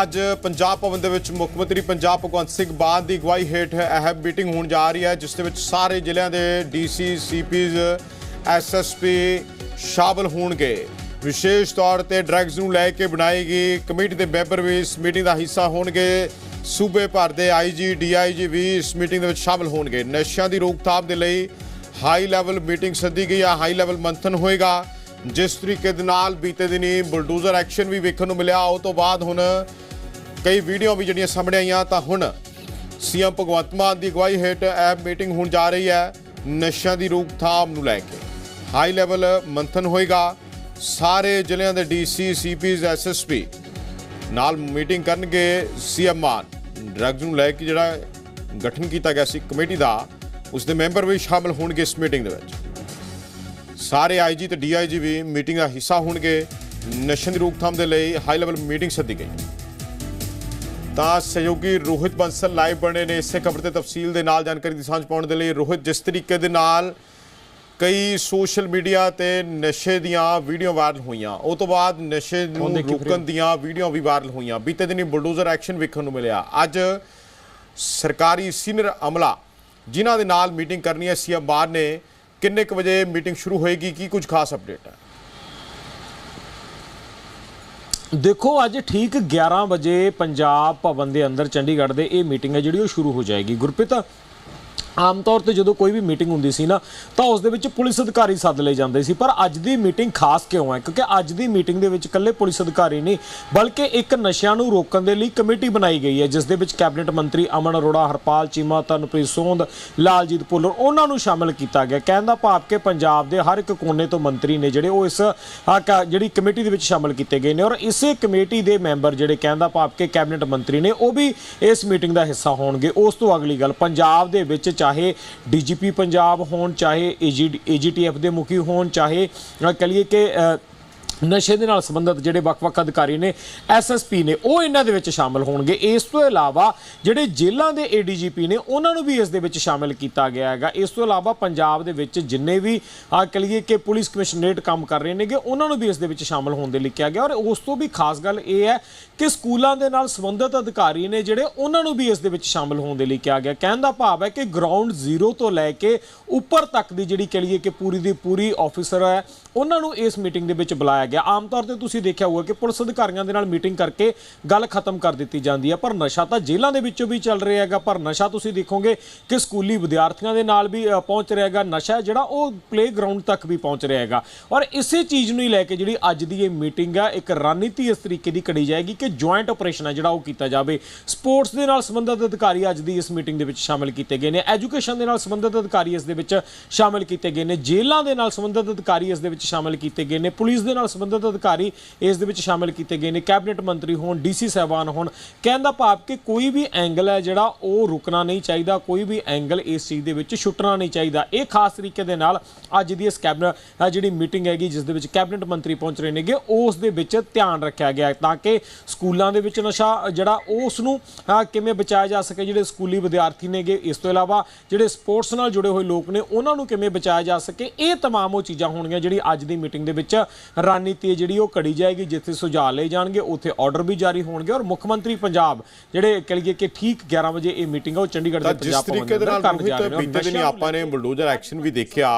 ਅੱਜ ਪੰਜਾਬ ਭਵਨ ਦੇ ਵਿੱਚ ਮੁੱਖ ਮੰਤਰੀ ਪੰਜਾਬ ਭਗਵੰਤ ਸਿੰਘ ਬਾਦ ਦੀ ਅਗਵਾਈ ਹੇਠ ਅਹਿਮ ਮੀਟਿੰਗ ਹੋਣ ਜਾ ਰਹੀ ਹੈ, ਜਿਸ ਦੇ ਵਿੱਚ ਸਾਰੇ ਜ਼ਿਲ੍ਹਿਆਂ ਦੇ ਡੀਸੀ ਸੀਪੀਜ਼ ਐਸਐਸਪੀ ਸ਼ਾਮਲ ਹੋਣਗੇ। ਵਿਸ਼ੇਸ਼ ਤੌਰ ਤੇ ਡਰੱਗਸ ਨੂੰ ਲੈ ਕੇ ਬਣਾਈ ਗਈ ਕਮੇਟੀ ਦੇ ਮੈਂਬਰ ਵੀ ਇਸ ਮੀਟਿੰਗ ਦਾ ਹਿੱਸਾ ਹੋਣਗੇ। ਸੂਬੇ ਭਰ ਦੇ ਆਈਜੀ ਡੀਆਈਜੀ ਵੀ ਇਸ ਮੀਟਿੰਗ ਦੇ ਵਿੱਚ ਸ਼ਾਮਲ ਹੋਣਗੇ। ਨਸ਼ਿਆਂ ਦੀ ਰੋਕਥਾਮ ਦੇ ਲਈ ਹਾਈ ਲੈਵਲ ਮੀਟਿੰਗ ਸੱਦੀ ਗਈ ਆ, ਹਾਈ ਲੈਵਲ ਮੰਥਨ ਹੋਏਗਾ। ਜਿਸ ਤਰੀਕੇ ਦੇ ਨਾਲ ਬੀਤੇ ਦਿਨੀ ਬੁਲਡੋਜ਼ਰ ਐਕਸ਼ਨ ਵੀ ਵੇਖਣ ਨੂੰ ਮਿਲਿਆ, ਉਹ ਤੋਂ ਬਾਅਦ ਹੁਣ ਕਈ ਵੀਡੀਓ ਵੀ ਜਿਹੜੀਆਂ ਸਾਹਮਣੇ ਆਈਆਂ, ਤਾਂ ਹੁਣ ਸੀਐਮ ਭਗਵੰਤ ਮਾਨ ਦੀ ਅਗਵਾਈ ਹੇਠ ਇਹ ਮੀਟਿੰਗ ਹੋਣ ਜਾ ਰਹੀ ਹੈ ਨਸ਼ਿਆਂ ਦੀ ਰੋਕਥਾਮ ਨੂੰ ਲੈ ਕੇ। ਹਾਈ ਲੈਵਲ ਮੰਥਨ ਹੋਏਗਾ। ਸਾਰੇ ਜ਼ਿਲ੍ਹਿਆਂ ਦੇ ਡੀਸੀ ਸੀਪੀਜ਼ ਐਸਐਸਪੀ ਨਾਲ ਮੀਟਿੰਗ ਕਰਨਗੇ ਸੀਐਮ ਮਾਨ। ਡਰੱਗਸ ਨੂੰ ਲੈ ਕੇ ਜਿਹੜਾ ਗਠਨ ਕੀਤਾ ਗਿਆ ਸੀ ਕਮੇਟੀ ਦਾ, ਉਸ ਦੇ ਮੈਂਬਰ ਵੀ ਸ਼ਾਮਲ ਹੋਣਗੇ ਇਸ ਮੀਟਿੰਗ ਦੇ ਵਿੱਚ। ਸਾਰੇ ਆਈਜੀ ਤੇ ਡੀਆਈਜੀ ਵੀ ਮੀਟਿੰਗ ਦਾ ਹਿੱਸਾ ਹੋਣਗੇ। ਨਸ਼ਿਆਂ ਦੀ ਰੋਕਥਾਮ ਦੇ ਲਈ ਹਾਈ ਲੈਵਲ ਮੀਟਿੰਗ ਸੱਦੀ ਗਈ। ਤਾਂ ਸਹਿਯੋਗੀ ਰੋਹਿਤ ਬੰਸਲ ਲਾਈਵ ਬਣੇ ਨੇ ਇਸੇ ਖਬਰ ਤੇ ਤਫਸੀਲ ਦੇ ਨਾਲ ਜਾਣਕਾਰੀ ਦੀ ਸਾਂਝ ਪਾਉਣ ਦੇ ਲਈ। ਰੋਹਿਤ ਜਿਸ ਤਰੀਕੇ ਦੇ ਨਾਲ ਕਈ ਸੋਸ਼ਲ ਮੀਡੀਆ ਤੇ ਨਸ਼ੇ ਦੀਆਂ ਵੀਡੀਓ ਵਾਇਰਲ ਹੋਈਆਂ ਉਹ ਤੋਂ ਬਾਅਦ ਨਸ਼ੇ ਨੂੰ ਰੋਕਣ ਦੀਆਂ ਵੀਡੀਓ ਵੀ ਵਾਇਰਲ ਹੋਈਆਂ। ਬੀਤੇ ਦਿਨੀ ਬੁਲਡੋਜ਼ਰ ਐਕਸ਼ਨ ਵੇਖਣ ਨੂੰ ਮਿਲਿਆ। ਅੱਜ ਸਰਕਾਰੀ ਸੀਨੀਅਰ ਅਮਲਾ ਜਿਨ੍ਹਾਂ ਦੇ ਨਾਲ ਮੀਟਿੰਗ ਕਰਨੀ ਹੈ ਸੀਐਮ ਬਾਰ ਨੇ ਕਿੰਨੇ ਕੁ ਵਜੇ ਮੀਟਿੰਗ ਸ਼ੁਰੂ ਹੋਏਗੀ ਕੀ ਕੁਝ ਖਾਸ ਅਪਡੇਟ ਹੈ? ਦੇਖੋ, ਅੱਜ ਠੀਕ 11 ਵਜੇ ਪੰਜਾਬ ਭਵਨ ਦੇ ਅੰਦਰ ਚੰਡੀਗੜ੍ਹ ਦੇ ਇਹ ਮੀਟਿੰਗ ਹੈ ਜਿਹੜੀ ਉਹ ਸ਼ੁਰੂ ਹੋ ਜਾਏਗੀ। ਗੁਰਪ੍ਰੀਤ ਆਮ ਤੌਰ ਤੇ ਜਦੋਂ ਕੋਈ ਵੀ ਮੀਟਿੰਗ ਹੁੰਦੀ ਸੀ ਨਾ, ਤਾਂ ਉਸ ਦੇ ਵਿੱਚ ਪੁਲਿਸ ਅਧਿਕਾਰੀ ਸੱਦ ਲਏ ਜਾਂਦੇ ਸੀ। ਪਰ ਅੱਜ ਦੀ ਮੀਟਿੰਗ ਖਾਸ ਕਿਉਂ ਹੈ? ਕਿਉਂਕਿ ਅੱਜ ਦੀ ਮੀਟਿੰਗ ਦੇ ਵਿੱਚ ਇਕੱਲੇ ਪੁਲਿਸ ਅਧਿਕਾਰੀ ਨਹੀਂ, ਬਲਕਿ ਇੱਕ ਨਸ਼ਿਆਂ ਨੂੰ ਰੋਕਣ ਦੇ ਲਈ ਕਮੇਟੀ ਬਣਾਈ ਗਈ ਹੈ, ਜਿਸ ਦੇ ਵਿੱਚ ਕੈਬਨਿਟ ਮੰਤਰੀ ਅਮਨ ਅਰੋੜਾ, ਹਰਪਾਲ ਚੀਮਾ, ਤਨਪ੍ਰੀਤ ਸੋਂਦ ਲਾਲਜੀਤ ਭੁੱਲਰ, ਉਹਨਾਂ ਨੂੰ ਸ਼ਾਮਲ ਕੀਤਾ ਗਿਆ। ਕਹਿਣ ਦਾ ਭਾਵ ਕਿ ਪੰਜਾਬ ਦੇ ਹਰ ਇੱਕ ਕੋਨੇ ਤੋਂ ਮੰਤਰੀ ਨੇ ਜਿਹੜੇ ਉਹ ਇਸ ਕ- ਜਿਹੜੀ ਕਮੇਟੀ ਦੇ ਵਿੱਚ ਸ਼ਾਮਲ ਕੀਤੇ ਗਏ ਨੇ ਔਰ ਇਸੇ ਕਮੇਟੀ ਦੇ ਮੈਂਬਰ ਜਿਹੜੇ ਕਹਿਣ ਦਾ ਭਾਵ ਕਿ ਕੈਬਨਿਟ ਮੰਤਰੀ ਨੇ, ਉਹ ਵੀ ਇਸ ਮੀਟਿੰਗ ਦਾ ਹਿੱਸਾ ਹੋਣਗੇ। ਉਸ ਤੋਂ ਅਗਲੀ ਗੱਲ, ਪੰਜਾਬ ਦੇ ਵਿੱਚ ਚਾਹੇ ਡੀਜੀਪੀ ਪੰਜਾਬ ਹੋਣ ਚਾਹੇ ਏਜੀਟੀਐਫ ਦੇ ਮੁਖੀ ਹੋਣ ਚਾਹੇ ਅ, ਕਹੀਏ ਕਿ ਨਸ਼ੇ ਦੇ ਨਾਲ ਸੰਬੰਧਿਤ ਜਿਹੜੇ ਵੱਖ-ਵੱਖ ਅਧਿਕਾਰੀ ਨੇ ਐਸਐਸਪੀ ਨੇ, ਉਹ ਇਹਨਾਂ ਦੇ ਵਿੱਚ ਸ਼ਾਮਲ ਹੋਣਗੇ। ਇਸ ਤੋਂ ਇਲਾਵਾ ਜਿਹੜੇ ਜੇਲ੍ਹਾਂ ਦੇ ਏਡੀਜੀਪੀ ਨੇ, ਉਹਨਾਂ ਨੂੰ ਵੀ ਇਸ ਦੇ ਵਿੱਚ ਸ਼ਾਮਲ ਕੀਤਾ ਗਿਆ ਹੈਗਾ। ਇਸ ਤੋਂ ਇਲਾਵਾ ਪੰਜਾਬ ਦੇ ਵਿੱਚ ਜਿੰਨੇ ਵੀ, ਆ ਕਹੀਏ ਕਿ ਪੁਲਿਸ ਕਮਿਸ਼ਨਰੇਟ ਕੰਮ ਕਰ ਰਹੇ ਨੇਗੇ, ਉਹਨਾਂ ਨੂੰ ਵੀ ਇਸ ਦੇ ਵਿੱਚ ਸ਼ਾਮਲ ਹੋਣ ਦੇ ਲਈ ਕਿਹਾ ਗਿਆ। ਔਰ ਉਸ ਤੋਂ ਵੀ ਖਾਸ ਗੱਲ ਇਹ ਹੈ ਕਿ ਸਕੂਲਾਂ ਦੇ ਨਾਲ ਸੰਬੰਧਿਤ ਅਧਿਕਾਰੀ ਨੇ ਜਿਹੜੇ, ਉਹਨਾਂ ਨੂੰ ਵੀ ਇਸ ਦੇ ਵਿੱਚ ਸ਼ਾਮਲ ਹੋਣ ਦੇ ਲਈ ਕਿਹਾ ਗਿਆ। ਕਹਿਣ ਦਾ ਭਾਵ ਹੈ ਕਿ ਗਰਾਊਂਡ ਜ਼ੀਰੋ ਤੋਂ ਲੈ ਕੇ ਉੱਪਰ ਤੱਕ ਦੀ ਜਿਹੜੀ ਕਹੀਏ ਕਿ ਪੂਰੀ ਦੀ ਪੂਰੀ ਆਫੀਸਰ ਹੈ, ਉਹਨਾਂ ਨੂੰ ਇਸ ਮੀਟਿੰਗ ਦੇ ਵਿੱਚ ਬੁਲਾਇਆ ਗਿਆ ਆਮ ਤੌਰ ਤੇ ਤੁਸੀਂ ਦੇਖਿਆ ਹੋਊਗਾ ਕਿ ਪੁਲਿਸ ਅਧਿਕਾਰੀਆਂ ਦੇ ਨਾਲ ਮੀਟਿੰਗ ਕਰਕੇ ਗੱਲ ਖਤਮ ਕਰ ਦਿੱਤੀ ਜਾਂਦੀ ਹੈ। ਪਰ ਨਸ਼ਾ ਤਾਂ ਜੇਲ੍ਹਾਂ ਦੇ ਵਿੱਚੋਂ ਵੀ ਚੱਲ ਰਿਹਾ ਹੈਗਾ, ਪਰ ਨਸ਼ਾ ਤੁਸੀਂ ਦੇਖੋਗੇ ਕਿ ਸਕੂਲੀ ਵਿਦਿਆਰਥੀਆਂ ਦੇ ਨਾਲ ਵੀ ਪਹੁੰਚ ਰਿਹਾ ਹੈਗਾ। ਨਸ਼ਾ ਜਿਹੜਾ ਉਹ ਪਲੇਗਰਾਉਂਡ ਤੱਕ ਵੀ ਪਹੁੰਚ ਰਿਹਾ ਹੈਗਾ। ਔਰ ਇਸੇ ਚੀਜ਼ ਨੂੰ ਹੀ ਲੈ ਕੇ ਜਿਹੜੀ ਅੱਜ ਦੀ ਇਹ ਮੀਟਿੰਗ ਆ, ਇੱਕ ਰਣਨੀਤੀ ਇਸ ਤਰੀਕੇ ਦੀ ਘੜੀ ਜਾਏਗੀ ਕਿ ਜੁਆਇੰਟ ਆਪਰੇਸ਼ਨ ਹੈ ਜਿਹੜਾ ਉਹ ਕੀਤਾ ਜਾਵੇ। ਸਪੋਰਟਸ ਦੇ ਨਾਲ ਸੰਬੰਧਿਤ ਅਧਿਕਾਰੀ ਅੱਜ ਦੀ ਇਸ ਮੀਟਿੰਗ ਦੇ ਵਿੱਚ ਸ਼ਾਮਿਲ ਕੀਤੇ ਗਏ ਨੇ। ਐਜੂਕੇਸ਼ਨ ਦੇ ਨਾਲ ਸੰਬੰਧਿਤ ਅਧਿਕਾਰੀ ਇਸ ਦੇ ਵਿੱਚ ਸ਼ਾਮਿਲ ਕੀਤੇ ਗਏ ਨੇ। ਜੇਲ੍ਹਾਂ ਦੇ ਨਾਲ ਸੰਬੰਧਿਤ ਅਧਿਕਾਰੀ ਇਸ ਦੇ ਵਿੱਚ ਸ਼ਾਮਿਲ ਕੀਤੇ ਗਏ ਨੇ। ਪੁਲਿਸ ਦੇ ਨਾਲ ਸੰਬੰਧਿਤ ਅਧਿਕਾਰੀ ਇਸ ਦੇ ਵਿੱਚ ਸ਼ਾਮਿਲ ਕੀਤੇ ਗਏ ਨੇ ਕੈਬਨਿਟ ਮੰਤਰੀ ਹੋਣ ਡੀਸੀ ਸਾਹਿਬਾਨ ਹੋਣ ਕਹਿਣ ਦਾ ਭਾਵ ਕਿ ਕੋਈ ਵੀ ਐਂਗਲ ਹੈ ਜਿਹੜਾ ਉਹ ਰੁਕਣਾ ਨਹੀਂ ਚਾਹੀਦਾ ਕੋਈ ਵੀ ਐਂਗਲ ਇਸ ਚੀਜ਼ ਦੇ ਵਿੱਚ ਛੁੱਟਣਾ ਨਹੀਂ ਚਾਹੀਦਾ ਇਹ ਖਾਸ ਤਰੀਕੇ ਦੇ ਨਾਲ ਅੱਜ ਦੀ ਇਸ ਕੈਬਨਿਟ ਜਿਹੜੀ ਮੀਟਿੰਗ ਹੈਗੀ ਜਿਸ ਦੇ ਵਿੱਚ ਕੈਬਨਿਟ ਮੰਤਰੀ ਪਹੁੰਚ ਰਹੇ ਨੇਗੇ ਉਸ ਦੇ ਵਿੱਚ ਧਿਆਨ ਰੱਖਿਆ ਗਿਆ ਹੈ ਤਾਂ ਕਿ ਸਕੂਲਾਂ ਦੇ ਵਿੱਚ ਨਸ਼ਾ ਜਿਹੜਾ ਉਸ ਨੂੰ ਅਹ, ਕਿਵੇਂ ਬਚਾਇਆ ਜਾ ਸਕੇ ਜਿਹੜੇ ਸਕੂਲੀ ਵਿਦਿਆਰਥੀ ਨੇਗੇ ਇਸ ਤੋਂ ਇਲਾਵਾ ਜਿਹੜੇ ਸਪੋਰਟਸ ਨਾਲ ਜੁੜੇ ਹੋਏ ਲੋਕ ਨੇ ਉਹਨਾਂ ਨੂੰ ਕਿਵੇਂ ਬਚਾਇਆ ਜਾ ਸਕੇ ਇਹ तमाम ਉਹ ਚੀਜ਼ਾਂ ਹੋਣਗੀਆਂ ਜਿਹੜੀ ਅੱਜ ਦੀ ਮੀਟਿੰਗ ਦੇ ਵਿੱਚ ਰਣਨੀਤੀ ਹੈ ਜਿਹੜੀ ਉਹ ਘੜੀ ਜਾਏਗੀ ਜਿੱਥੇ ਸੁਝਾਅ ਲਏ ਜਾਣਗੇ ਉੱਥੇ ਆਰਡਰ ਵੀ ਜਾਰੀ ਹੋਣਗੇ ਔਰ ਮੁੱਖ ਮੰਤਰੀ ਪੰਜਾਬ ਜਿਹੜੇ ਕਹੀਏ ਕਿ ਠੀਕ 11 ਵਜੇ ਇਹ ਮੀਟਿੰਗ ਹੈ ਉਹ ਚੰਡੀਗੜ੍ਹ ਦੇ ਪੰਜਾਬ ਭਵਨ ਤਰੀਕੇ ਦੇ ਨਾਲ ਕਰਨ ਜਾ ਰਹੇ ਬੀਤੇ ਦਿਨੀ ਆਪਾਂ ਨੇ ਬੁਲਡੋਜ਼ਰ ਐਕਸ਼ਨ ਵੀ ਦੇਖਿਆ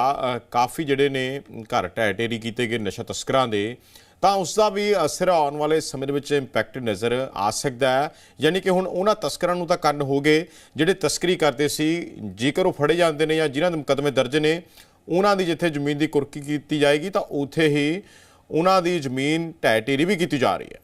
ਕਾਫੀ ਜਿਹੜੇ ਨੇ ਘਰ ਢਹਿ ਢੇਰੀ ਕੀਤੇ ਗਏ ਨਸ਼ਾ ਤਸਕਰਾਂ ਦੇ ਤਾਂ ਉਸ ਦਾ ਵੀ ਅਸਰ ਆਉਣ ਵਾਲੇ ਸਮੇਂ ਦੇ ਵਿੱਚ ਇੰਪੈਕਟ ਨਜ਼ਰ ਆ ਸਕਦਾ ਹੈ। ਯਾਨੀ ਕਿ ਹੁਣ ਉਹਨਾਂ ਤਸਕਰਾਂ ਨੂੰ ਤਾਂ ਕੰਨ ਹੋ ਗਏ ਜਿਹੜੇ ਤਸਕਰੀ ਕਰਦੇ ਸੀ ਜੇਕਰ ਉਹ ਫੜੇ ਜਾਂਦੇ ਨੇ ਜਾਂ ਜਿਨ੍ਹਾਂ ਦੇ ਮੁਕੱਦਮੇ ਦਰਜ ਨੇ ਉਹਨਾਂ ਦੀ ਜਿੱਥੇ ਜ਼ਮੀਨ ਦੀ ਕੁਰਕੀ ਕੀਤੀ ਜਾਏਗੀ ਤਾਂ ਉੱਥੇ ਹੀ ਉਹਨਾਂ ਦੀ ਜ਼ਮੀਨ ਢਹਿ ਢੇਰੀ ਵੀ ਕੀਤੀ ਜਾ ਰਹੀ ਹੈ।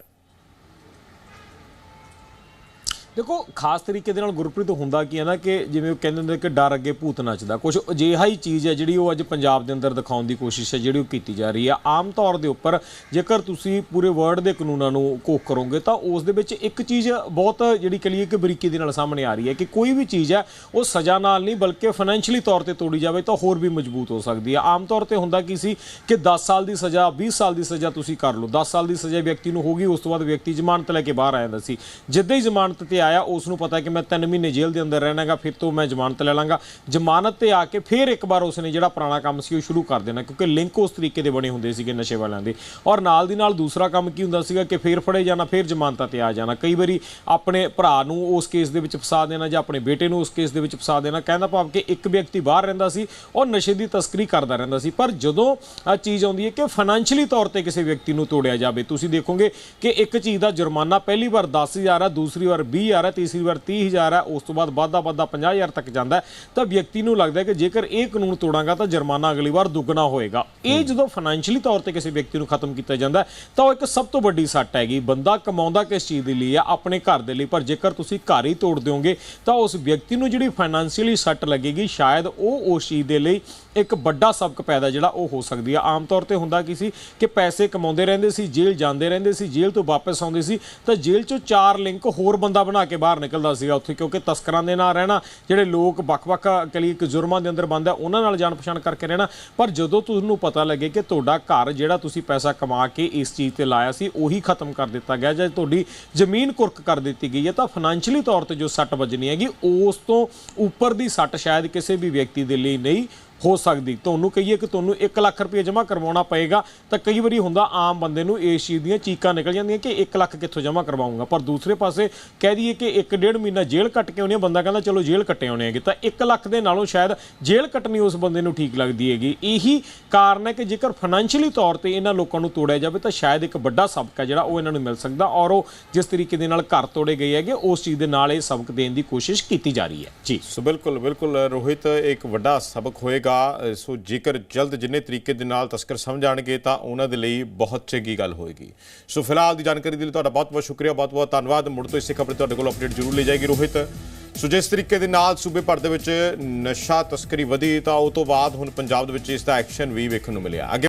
ਦੇਖੋ, ਖਾਸ ਤਰੀਕੇ ਦੇ ਨਾਲ ਗੁਰਪ੍ਰੀਤ ਹੁੰਦਾ ਕੀ ਹੈ ਨਾ ਕਿ ਜਿਵੇਂ ਉਹ ਕਹਿੰਦੇ ਹੁੰਦੇ ਕਿ ਡਰ ਅੱਗੇ ਭੂਤ ਨੱਚਦਾ। ਕੁਝ ਅਜਿਹਾ ਹੀ ਚੀਜ਼ ਹੈ ਜਿਹੜੀ ਉਹ ਅੱਜ ਪੰਜਾਬ ਦੇ ਅੰਦਰ ਦਿਖਾਉਣ ਦੀ ਕੋਸ਼ਿਸ਼ ਹੈ, ਜਿਹੜੀ ਉਹ ਕੀਤੀ ਜਾ ਰਹੀ ਹੈ। ਆਮ ਤੌਰ ਦੇ ਉੱਪਰ ਜੇਕਰ ਤੁਸੀਂ ਪੂਰੇ ਵਰਲਡ ਦੇ ਕਾਨੂੰਨਾਂ ਨੂੰ ਕੋਕ ਕਰੋਗੇ ਤਾਂ ਉਸ ਦੇ ਵਿੱਚ ਇੱਕ ਚੀਜ਼ ਬਹੁਤ ਜਿਹੜੀ ਕਹੀਏ ਕਿ ਬਰੀਕੀ ਦੇ ਨਾਲ ਸਾਹਮਣੇ ਆ ਰਹੀ ਹੈ ਕਿ ਕੋਈ ਵੀ ਚੀਜ਼ ਹੈ, ਉਹ ਸਜ਼ਾ ਨਾਲ ਨਹੀਂ ਬਲਕਿ ਫਾਈਨੈਂਸ਼ੀਅਲੀ ਤੌਰ ਤੇ ਤੋੜੀ ਜਾਵੇ ਤਾਂ ਹੋਰ ਵੀ ਮਜ਼ਬੂਤ ਹੋ ਸਕਦੀ ਹੈ। ਆਮ ਤੌਰ ਤੇ ਹੁੰਦਾ ਕੀ ਸੀ ਕਿ 10 ਸਾਲ ਦੀ ਸਜ਼ਾ 20 ਸਾਲ ਦੀ ਸਜ਼ਾ ਤੁਸੀਂ ਕਰ ਲਓ। 10 ਸਾਲ ਦੀ ਸਜ਼ਾ ਵਿਅਕਤੀ ਨੂੰ ਹੋਗੀ ਉਸ ਤੋਂ ਬਾਅਦ ਵਿਅਕਤੀ ਜ਼ਮਾਨਤ ਲੈ ਕੇ ਬਾਹਰ ਆ ਜਾਂਦਾ ਸੀ। ਜਿੱਦਾਂ ਹੀ ਜ਼ਮਾਨਤ ਤੇ ਆਇਆ ਉਸ ਨੂੰ ਪਤਾ ਕਿ ਮੈਂ 3 ਮਹੀਨੇ ਜੇਲ੍ਹ ਦੇ ਅੰਦਰ ਰਹਿਣਾਗਾ ਫਿਰ ਤੋਂ ਮੈਂ ਜ਼ਮਾਨਤ ਲੈ ਲਾਂਗਾ। ਜ਼ਮਾਨਤ ਤੇ ਆ ਕੇ ਫਿਰ ਇੱਕ ਵਾਰ ਉਸਨੇ ਜਿਹੜਾ ਪੁਰਾਣਾ ਕੰਮ ਸੀ ਉਹ ਸ਼ੁਰੂ ਕਰ ਦੇਣਾ, ਕਿਉਂਕਿ ਲਿੰਕ ਉਸ ਤਰੀਕੇ ਦੇ ਬਣੇ ਹੁੰਦੇ ਸੀਗੇ ਨਸ਼ੇ ਵਾਲਿਆਂ ਦੇ। ਔਰ ਨਾਲ ਦੀ ਨਾਲ ਦੂਸਰਾ ਕੰਮ ਕੀ ਹੁੰਦਾ ਸੀਗਾ ਕਿ ਫਿਰ ਫੜੇ ਜਾਣਾ, ਫਿਰ ਜ਼ਮਾਨਤਾਂ ਤੇ ਆ ਜਾਣਾ। ਕਈ ਵਾਰੀ ਆਪਣੇ ਭਰਾ ਨੂੰ ਉਸ ਕੇਸ ਦੇ ਵਿੱਚ ਫਸਾ ਦੇਣਾ ਜਾਂ ਆਪਣੇ ਬੇਟੇ ਨੂੰ ਉਸ ਕੇਸ ਦੇ ਵਿੱਚ ਫਸਾ ਦੇਣਾ, ਕਹਿੰਦਾ ਭਾਵ ਕਿ ਇੱਕ ਵਿਅਕਤੀ ਬਾਹਰ ਰਹਿੰਦਾ ਸੀ ਉਹ ਨਸ਼ੇ ਦੀ ਤਸਕਰੀ ਕਰਦਾ ਰਹਿੰਦਾ ਸੀ। ਪਰ ਜਦੋਂ ਆ ਚੀਜ਼ ਆਉਂਦੀ ਹੈ ਕਿ ਫਾਈਨੈਂਸ਼ੀਅਲੀ ਤੌਰ ਤੇ ਕਿਸੇ ਵਿਅਕਤੀ ਨੂੰ ਤੋੜਿਆ ਜਾਵੇ, ਤੁਸੀਂ ਦੇਖੋਗੇ ਕਿ ਇੱਕ ਚੀਜ਼ ਦਾ ਜੁਰਮਾਨਾ ਪਹਿਲੀ ਵਾਰ 10000 ਆ, ਦੂਸਰੀ ਵਾਰ 20000 ਹੈ, ਤੀਸਰੀ ਵਾਰ 30000 ਹੈ, ਉਸ ਤੋਂ ਬਾਅਦ ਵਾਧਾ ਵਾਧਾ 50000 ਤੱਕ ਜਾਂਦਾ ਤਾਂ ਵਿਅਕਤੀ ਨੂੰ ਲੱਗਦਾ ਹੈ ਕਿ ਜੇਕਰ ਇਹ ਕਾਨੂੰਨ ਤੋੜਾਂਗਾ ਤਾਂ ਜੁਰਮਾਨਾ ਅਗਲੀ ਵਾਰ ਦੁੱਗਣਾ ਹੋਏਗਾ। ਇਹ ਜਦੋਂ ਫਾਈਨੈਂਸ਼ੀਅਲੀ ਤੌਰ ਤੇ ਕਿਸੇ ਵਿਅਕਤੀ ਨੂੰ ਖਤਮ ਕੀਤਾ ਜਾਂਦਾ ਤਾਂ ਉਹ ਇੱਕ ਸਭ ਤੋਂ ਵੱਡੀ ਸੱਟ ਹੈਗੀ। ਬੰਦਾ ਕਮਾਉਂਦਾ ਕਿਸ ਚੀਜ਼ ਦੇ ਲਈ ਆ ਆਪਣੇ ਘਰ ਦੇ ਲਈ। ਪਰ ਜੇਕਰ ਤੁਸੀਂ ਘਰ ਹੀ ਤੋੜ ਦਿਓਗੇ, ਤਾਂ ਉਸ ਵਿਅਕਤੀ ਨੂੰ ਜਿਹੜੀ ਫਾਈਨੈਂਸ਼ੀਅਲੀ ਸੱਟ ਲੱਗੇਗੀ, ਸ਼ਾਇਦ ਉਹ ਉਸ ਚੀਜ਼ ਦੇ ਲਈ ਇੱਕ ਵੱਡਾ ਸਬਕ ਪੈਦਾ ਜਿਹੜਾ ਉਹ ਹੋ ਸਕਦੀ ਆ। ਆਮ ਤੌਰ ਤੇ ਹੁੰਦਾ ਕੀ ਸੀ ਕਿ ਪੈਸੇ ਕਮਾਉਂਦੇ ਰਹਿੰਦੇ ਸੀ, ਜੇਲ੍ਹ ਜਾਂਦੇ ਰਹਿੰਦੇ ਸੀ, ਜੇਲ੍ਹ ਤੋਂ ਵਾਪਸ ਆਉਂਦੇ ਸੀ, ਤਾਂ ਜੇਲ੍ਹ ਚੋਂ ਚਾਰ ਲਿੰਕ ਹੋਰ ਬੰਦਾ ਬਣਾ ਕੇ ਬਾਹਰ ਨਿਕਲਦਾ ਸੀਗਾ ਉੱਥੇ, ਕਿਉਂਕਿ ਤਸਕਰਾਂ ਦੇ ਨਾਲ ਰਹਿਣਾ, ਜਿਹੜੇ ਲੋਕ ਵੱਖ-ਵੱਖ ਕਲੀ ਇੱਕ ਜੁਰਮਾਂ ਦੇ ਅੰਦਰ ਬੰਦ ਉਹਨਾਂ ਨਾਲ ਜਾਣ ਪਛਾਣ ਕਰਕੇ ਰਹਿਣਾ। ਪਰ ਜਦੋਂ ਤੁਹਾਨੂੰ ਪਤਾ ਲੱਗੇ ਕਿ ਤੁਹਾਡਾ ਘਰ ਜਿਹੜਾ ਤੁਸੀਂ ਪੈਸਾ ਕਮਾ ਕੇ ਇਸ ਚੀਜ਼ ਤੇ ਲਾਇਆ ਸੀ, ਉਹੀ ਖਤਮ ਕਰ ਦਿੱਤਾ ਗਿਆ ਜਾਂ ਤੁਹਾਡੀ ਜ਼ਮੀਨ ਕੁਰਕ ਕਰ ਦਿੱਤੀ ਗਈ ਹੈ, ਤਾਂ ਫਾਈਨੈਂਸ਼ੀਅਲੀ ਤੌਰ ਤੇ ਜੋ ਸੱਟ ਵੱਜਣੀ ਹੈਗੀ, ਉਸ ਤੋਂ ਉੱਪਰ ਦੀ ਸੱਟ ਸ਼ਾਇਦ ਕਿਸੇ ਵੀ ਵਿਅਕਤੀ ਦੇ ਲਈ ਨਹੀਂ ਹੋ ਸਕਦੀ। ਤੁਹਾਨੂੰ ਕਹੀਏ ਕਿ ਤੁਹਾਨੂੰ 1 ਲੱਖ ਰੁਪਏ ਜਮ੍ਹਾਂ ਕਰਵਾਉਣਾ ਪਏਗਾ ਤਾਂ ਕਈ ਵਾਰੀ ਹੁੰਦਾ ਆਮ ਬੰਦੇ ਨੂੰ ਇਸ ਚੀਜ਼ ਦੀਆਂ ਚੀਕਾਂ ਨਿਕਲ ਜਾਂਦੀਆਂ ਕਿ 1 ਲੱਖ ਕਿੱਥੋਂ ਜਮ੍ਹਾਂ ਕਰਵਾਉਂਗਾ। ਪਰ ਦੂਸਰੇ ਪਾਸੇ ਕਹਿ ਦਈਏ ਕਿ 1.5 ਮਹੀਨਾ ਜੇਲ੍ਹ ਕੱਟ ਕੇ ਆਉਣੀ ਹੈ ਬੰਦਾ ਕਹਿੰਦਾ ਚਲੋ ਜੇਲ੍ਹ ਕੱਟੇ ਆਉਣੇ ਹੈਗੇ। ਤਾਂ 1 ਲੱਖ ਦੇ ਨਾਲੋਂ ਸ਼ਾਇਦ ਜੇਲ੍ਹ ਕੱਟਣੀ ਉਸ ਬੰਦੇ ਨੂੰ ਠੀਕ ਲੱਗਦੀ ਹੈਗੀ। ਇਹੀ ਕਾਰਨ ਹੈ ਕਿ ਜੇਕਰ ਫਾਈਨੈਂਸ਼ੀਅਲੀ ਤੌਰ ਤੇ ਇਹਨਾਂ ਲੋਕਾਂ ਨੂੰ ਤੋੜਿਆ ਜਾਵੇ ਤਾਂ ਸ਼ਾਇਦ ਇੱਕ ਵੱਡਾ ਸਬਕ ਹੈ ਜਿਹੜਾ ਉਹ ਇਹਨਾਂ ਨੂੰ ਮਿਲ ਸਕਦਾ ਔਰ ਉਹ ਜਿਸ ਤਰੀਕੇ ਦੇ ਨਾਲ ਘਰ ਤੋੜੇ ਗਏ ਹੈਗੇ, ਉਸ ਚੀਜ਼ ਦੇ ਨਾਲ ਇਹ ਸਬਕ ਦੇਣ ਦੀ ਕੋਸ਼ਿਸ਼ ਕੀਤੀ ਜਾ ਰਹੀ ਹੈ। ਜੀ। ਸੋ ਬਿਲਕੁਲ ਬਿਲਕੁਲ ਰੋਹਿਤ, ਇੱਕ ਵੱਡਾ ਸਬਕ ਹੋਏਗਾ। ਅ, ਸੋ ਜੇਕਰ ਜਲਦ ਜਿੰਨੇ ਤਰੀਕੇ ਦੇ ਨਾਲ ਤਸਕਰ ਸਮਝ ਆਣਗੇ ਤਾਂ ਉਹਨਾਂ ਦੇ ਲਈ ਬਹੁਤ ਚੰਗੀ ਗੱਲ ਹੋਏਗੀ। ਸੋ ਫਿਲਹਾਲ ਦੀ ਜਾਣਕਾਰੀ ਦੇ ਲਈ ਤੁਹਾਡਾ ਬਹੁਤ ਬਹੁਤ ਸ਼ੁਕਰੀਆ ਬਹੁਤ ਬਹੁਤ ਧੰਨਵਾਦ। ਮੁੜ ਤੋਂ ਇਸੇ ਖਬਰ ਤੁਹਾਡੇ ਕੋਲ ਅਪਡੇਟ ਜ਼ਰੂਰ ਲੈ ਜਾਏਗੀ ਰੋਹਿਤ। ਸੋ ਜਿਸ ਤਰੀਕੇ ਦੇ ਨਾਲ ਸੂਬੇ ਭਰ ਦੇ ਵਿੱਚ ਨਸ਼ਾ ਤਸਕਰੀ ਵਧੀ ਤਾਂ ਉਹ ਤੋਂ ਬਾਅਦ ਹੁਣ ਪੰਜਾਬ ਦੇ ਵਿੱਚ ਇਸ ਦਾ ਐਕਸ਼ਨ ਵੀ ਵੇਖਣ ਨੂੰ ਮਿਲਿਆ। ਅੱਗੇ